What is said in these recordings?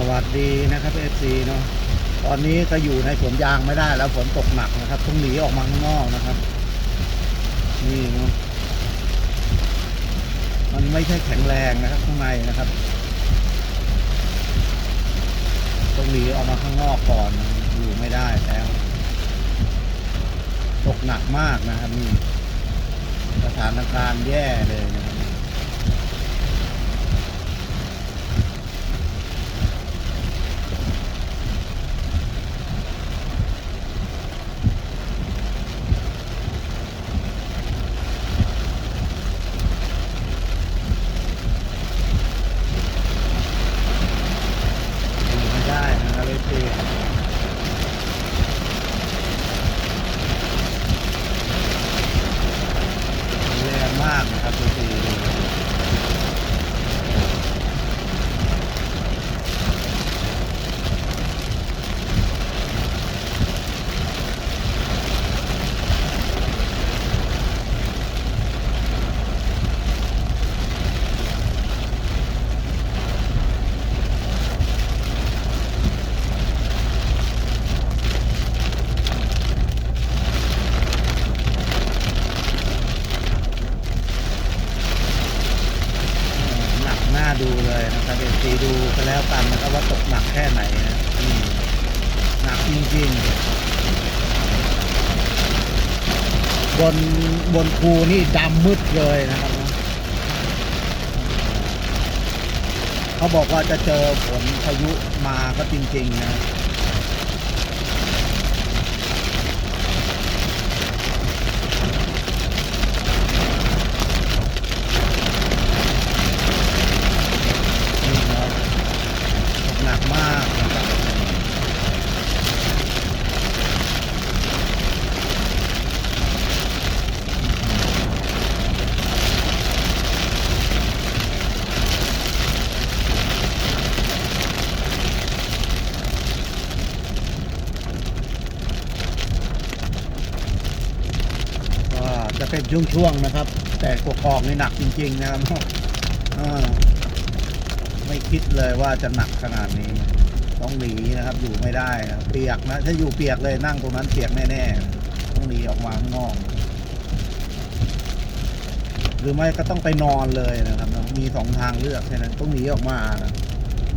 สวัสดีนะครับเอฟซีเนาะตอนนี้ก็อยู่ในสวนยางไม่ได้แล้วฝนตกหนักนะครับต้องหนีออกมาข้างนอกนะครับ นี่เนาะมันไม่ใช่แข็งแรงนะครับข้างในนะครับต้องหนีออกมาข้างนอกก่อนอยู่ไม่ได้แล้ว ตกหนักมากนะครับนี่สถานการณ์แย่เลยนะครับ อยู่ไม่ได้นะครับเอฟซีแรงมากนะครับเอฟซีหนักหน้าดูเลย ตีดูกันแล้วกันนะครับว่าตกหนักแค่ไหนนะหนักจริงๆบนบนภูนี่ดำมืดเลยนะครับเขาบอกว่าจะเจอฝนพายุมาก็จริงๆนะ นี่ครับตกหนักมากนะครับก็จะเป็น ช่วงๆนะครับ แต่กกอกนี่หนักจริง ๆ นะครับไม่คิดเลยว่าจะหนักขนาดนี้ ต้องหนีนะครับ อยู่ไม่ได้นะเปียกนะ ถ้าอยู่เปียกเลยนั่งตรงนั้นเปียกแน่ๆต้องหนีออกมาข้างนอก หรือไม่ก็ต้องไปนอนเลยนะครับ มีสองทางเลือกแค่นั้นต้องหนีออกมานะ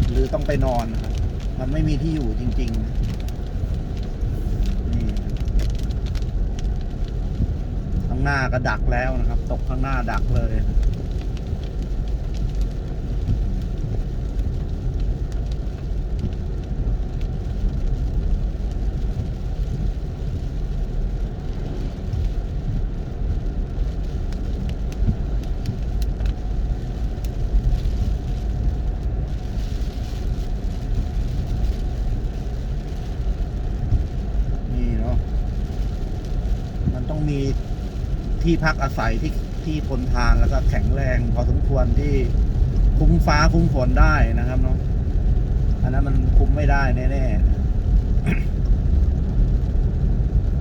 หรือต้องไปนอนนะครับมันไม่มีที่อยู่จริง ๆ นี่ข้างหน้าก็ดักแล้วนะครับ ตกข้างหน้าดักเลยนี่เนาะมันต้องมี ที่พักอาศัยที่ที่ทนทานแล้วก็แข็งแรงพอสมควรที่คุ้มฟ้าคุ้มฝนได้นะครับเนาะอันนั้นมันคุ้มไม่ได้แน่ๆ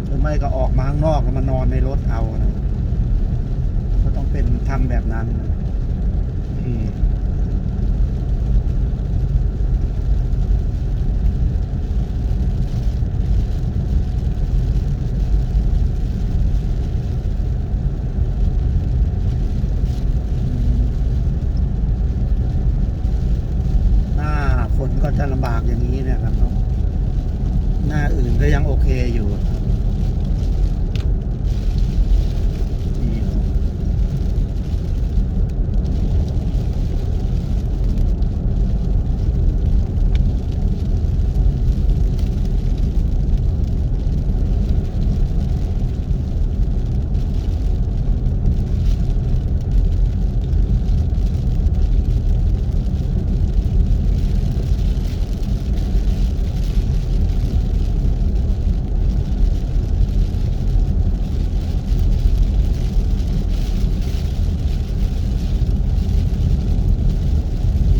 หรือไม่ก็ออกมาข้างนอกแล้วมานอนในรถเอานะก็ต้องเป็นทำแบบนั้น อืม หน้าฝนก็จะลำบากอย่างนี้เนะครับเนาะหน้าอื่นก็ยังโอยู่ครับนี่เนาะ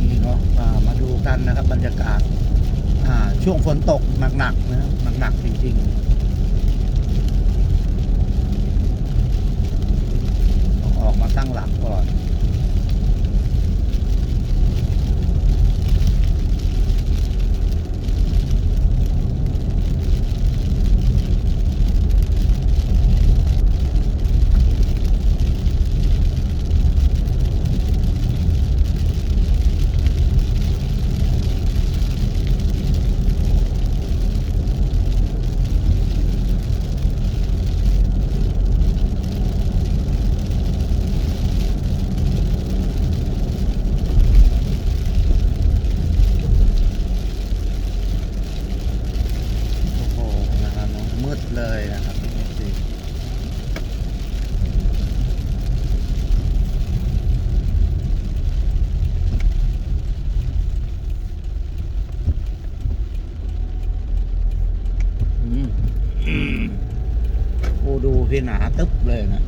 นี่เนาะอ่ามาดูกันนะครับ บรรยากาศ อ่า ช่วง ฝนตกหนักๆนะหนักๆจริงๆต้องออกมาตั้งหลักก่อน ที่หนาตึ๊บเลยนะ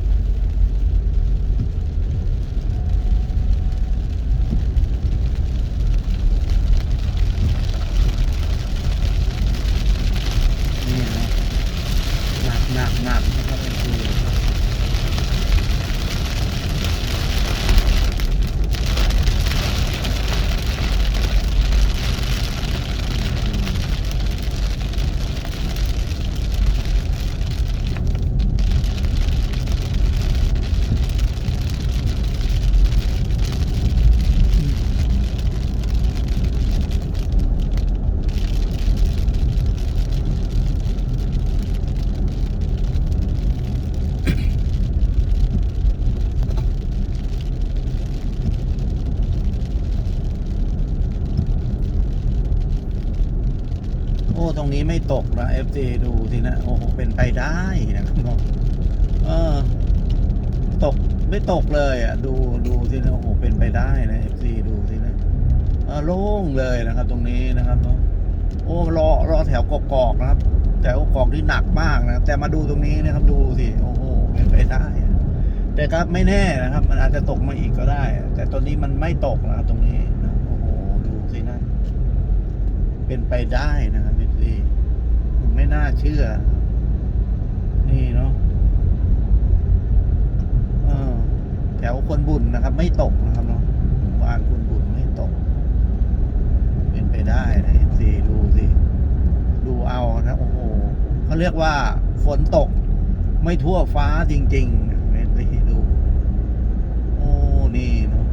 นี่นะหนักหนักหนักนะครับเป็นคือโอ้ตรง นี้ไม่ตกนะ FJ ดูสินะ โอ้โห เป็นไปได้นะครับเออ ตกไม่ตกเลยอะ ดูดูสินะ โอ้โห เป็นไปได้นะ FC ดูสินะเออโล่งเลยนะครับ ตรงนี้นะครับเนาะโอ้รอรอแถวกกอกนะครับ แถวกกอกที่หนักมากนะแต่มาดูตรงนี้นะครับ ดูสิโอ้โหเป็นไปได้แต่ครับไม่แน่นะครับ มันอาจจะตกมาอีกก็ได้ แต่ตอนนี้มันไม่ตกนะครับตรงนี้นะโอ้โหดูสินะเป็นไปได้นะครับ ไม่น่าเชื่อ นี่เนาะแถวคนบุญนะครับ ไม่ตกนะครับเนาะบ้านคนบุญไม่ตก เป็นไปได้นะพี่ซีดูสิดูเอานะโอ้โหเขาเรียกว่าฝนตก ไม่ทั่วฟ้าจริงๆนะพี่ซีดูโอ้นี่เนาะ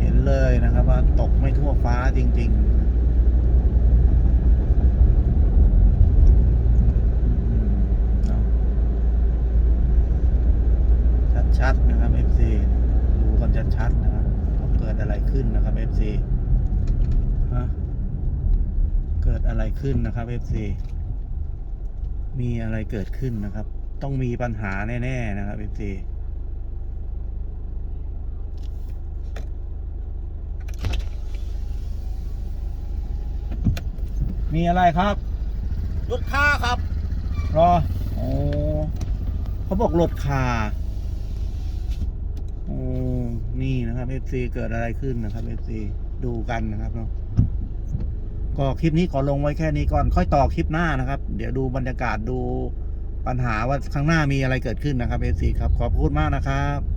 เห็นเลยนะครับ ว่าตกไม่ทั่วฟ้าจริง ๆอืมเนาะชัดๆนะครับ FC ดูกันชัดๆนะครับว่าเกิดอะไรขึ้นนะครับ FC ฮะเกิดอะไร ขึ้นนะครับ FC มีอะไรเกิดขึ้นนะครับ ต้องมีปัญหาแน่ ๆ นะครับ FC มีอะไรครับรถค่าครับ รอ โอ้เขาบอกรถคาโอ้นี่นะครับ FC เกิดอะไรขึ้นนะครับ FC ดูกันนะครับเนาะ ก็คลิปนี้ขอลงไว้แค่นี้ก่อน ค่อยต่อคลิปหน้านะครับ เดี๋ยวดูบรรยากาศดูปัญหาว่าข้างหน้ามีอะไรเกิดขึ้นนะครับเอซีครับ ขอบคุณมากนะครับ